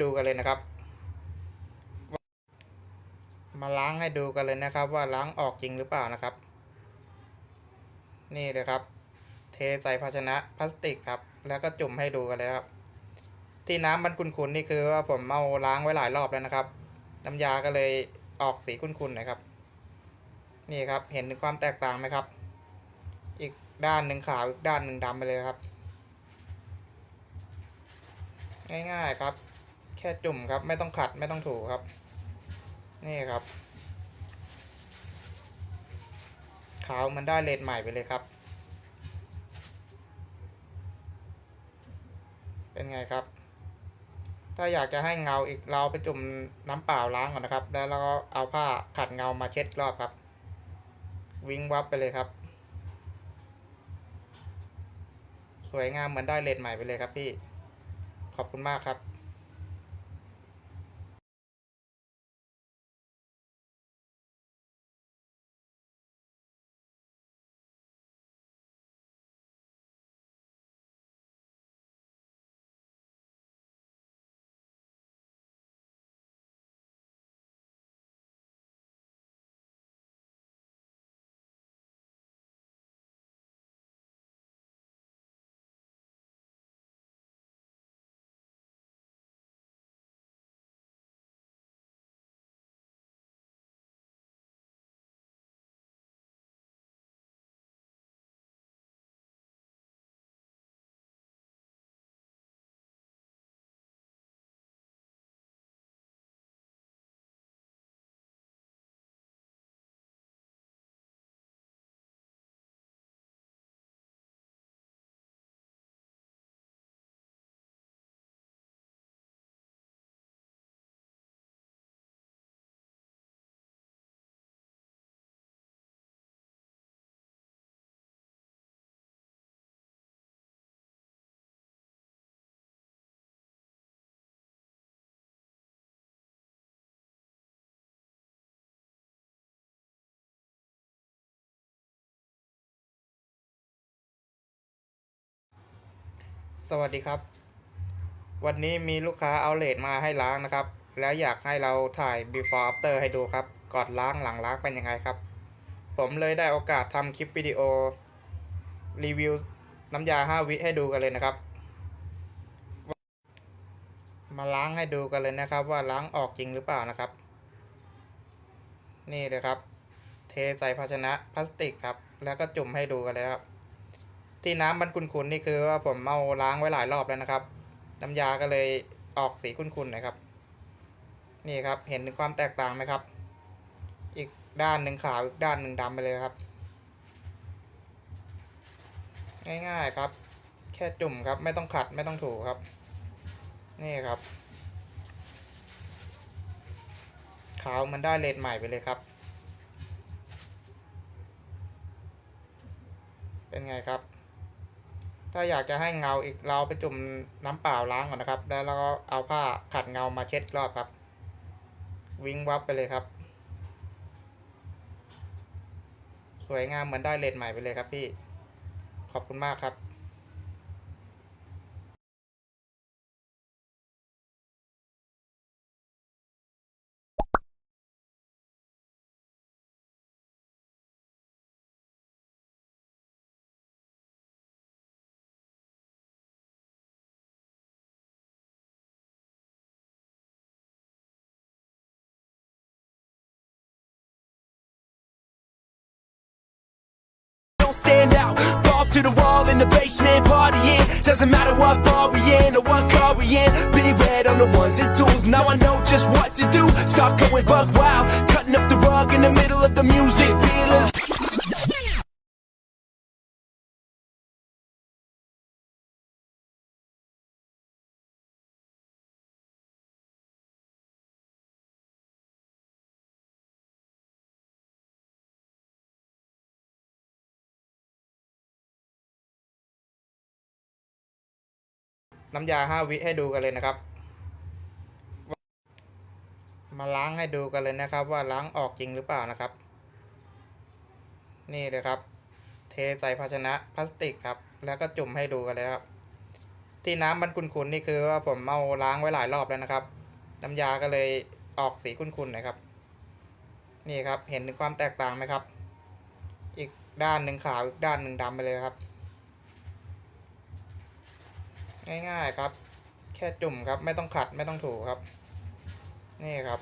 ดูกันเลยนะครับ มาล้างให้ดูกันเลยนะครับ ว่าล้างออกจริงหรือเปล่านะครับ นี่เลยครับ เทใส่ภาชนะพลาสติกครับ แล้วก็จุ่มให้ดูกันเลยครับ ที่น้ำมันขุ่นๆนี่คือว่าผมเอาล้างไว้หลายรอบแล้วนะครับ น้ำยาก็เลยออกสีขุ่นๆนะครับ นี่ครับเห็นความแตกต่างไหมครับ อีกด้านหนึ่งขาวอีกด้านหนึ่งดำไปเลยครับ ง่ายๆครับ ค่จุ่มครับ ไม่ต้องขัดไม่ต้องถูครับ นี่ครับขาวมันได้เลนใหม่ไปเลยครับ เป็นไงครับ ถ้าอยากจะให้เงาอีกเราไปจุ่มน้ำเปล่าล้างก่อนนะครับ แล้วเราก็เอาผ้าขัดเงามาเช็ดรอบครับ วิงวับไปเลยครับ สวยงามเหมือนได้เลนใหม่ไปเลยครับพี่ ขอบคุณมากครับ สวัสดีครับ วันนี้มีลูกค้าเอาเลทมาให้ล้างนะครับ แล้วอยากให้เราถ่าย before after ให้ดูครับก่อนล้างหลังล้างเป็นยังไงครับ ผมเลยได้โอกาสทำคลิปวิดีโอ รีวิวน้ำยา 5 วิให้ดูกันเลยนะครับ มาล้างให้ดูกันเลยนะครับ ว่าล้างออกจริงหรือเปล่านะครับ นี่เลยครับ เทใส่ภาชนะพลาสติกครับ แล้วก็จุ่มให้ดูกันเลยครับ ที่น้ำมันขุ่นๆนี่คือว่าผมเอาล้างไว้หลายรอบแล้วนะครับ น้ำยาก็เลยออกสีขุ่นๆนะครับ นี่ครับเห็นถึงความแตกต่างไหมครับ อีกด้านหนึ่งขาวอีกด้านหนึ่งดำไปเลยครับ ง่ายๆครับ แค่จุ่มครับ ไม่ต้องขัดไม่ต้องถูครับ นี่ครับ ขาวมันได้เลนใหม่ไปเลยครับเป็นไงครับ ถ้าอยากจะให้เงาอีกเราไปจุ่มน้ำเปล่าล้างก่อนนะครับ แล้วเราก็เอาผ้าขัดเงามาเช็ดรอบครับ วิงวับไปเลยครับ สวยงามเหมือนได้เลนใหม่ไปเลยครับพี่ ขอบคุณมากครับ don't stand out. Balls to the wall in the basement, partying. Doesn't matter what bar we in or what car we in. Big red on the ones and twos. Now I know just what to do. Start going buck wild, cutting up the rug in the middle of the music น้ำยาห้าวิให้ดูกันเลยนะครับ มาล้างให้ดูกันเลยนะครับ ว่าล้างออกจริงหรือเปล่านะครับ นี่เลยครับ เทใส่ภาชนะพลาสติกครับ แล้วก็จุ่มให้ดูกันเลยครับ ที่น้ำมันขุ่นๆนี่คือว่าผมเมาล้างไว้หลายรอบแล้วนะครับ น้ำยาก็เลยออกสีขุ่นๆนะครับ นี่ครับเห็นความแตกต่างไหมครับ อีกด้านหนึ่งขาวอีกด้านหนึ่งดำไปเลยครับ ง่ายๆครับ แค่จุ่มครับ ไม่ต้องขัดไม่ต้องถูครับ นี่ครับ